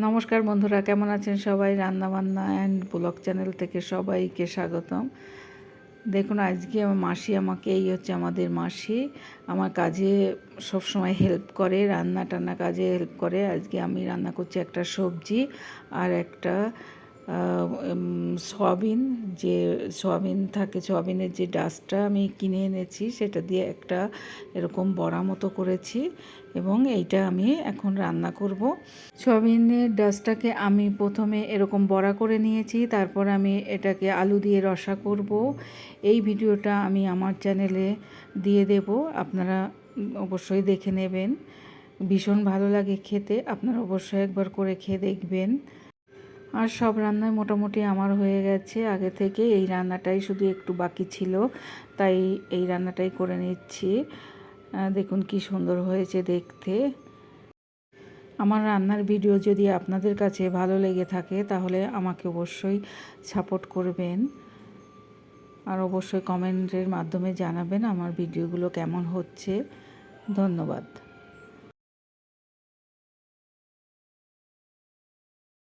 নমস্কার বন্ধুরা, কেমন আছেন সবাই? রান্নাবান্না অ্যান্ড ব্লগ চ্যানেল থেকে সবাইকে স্বাগতম। দেখুন, আজকে আমার মাসি আমাকে, এই হচ্ছে আমাদের মাসি, আমার কাজে সব সময় হেল্প করে রান্না টান্না কাজে হেল্প করে। আজকে আমি রান্না করছি একটা সবজি আর একটা সয়াবিন যে সয়াবিন থাকে, সয়াবিনের যে ডাস্টটা আমি কিনে এনেছি, সেটা দিয়ে একটা এরকম বড়া মতো করেছি এবং এইটা আমি এখন রান্না করব। সয়াবিনের ডাস্টটাকে আমি প্রথমে এরকম বড়া করে নিয়েছি, তারপর আমি এটাকে আলু দিয়ে রসা করব। এই ভিডিওটা আমি আমার চ্যানেলে দিয়ে দেব, আপনারা অবশ্যই দেখে নেবেন। ভীষণ ভালো লাগে খেতে, আপনারা অবশ্যই একবার করে খেয়ে দেখবেন। আর সব রান্নায় মোটামুটি আমার হয়ে গেছে। আগে থেকে এই রান্নাটাই শুধু একটু বাকি ছিল, তাই এই রান্নাটাই করে নিচ্ছি। দেখুন কি সুন্দর হয়েছে দেখতে। আমার রান্নার ভিডিও যদি আপনাদের কাছে ভালো লেগে থাকে, তাহলে আমাকে অবশ্যই সাপোর্ট করবেন। আর অবশ্যই কমেন্টের মাধ্যমে জানাবেন আমার ভিডিওগুলো কেমন হচ্ছে। ধন্যবাদ।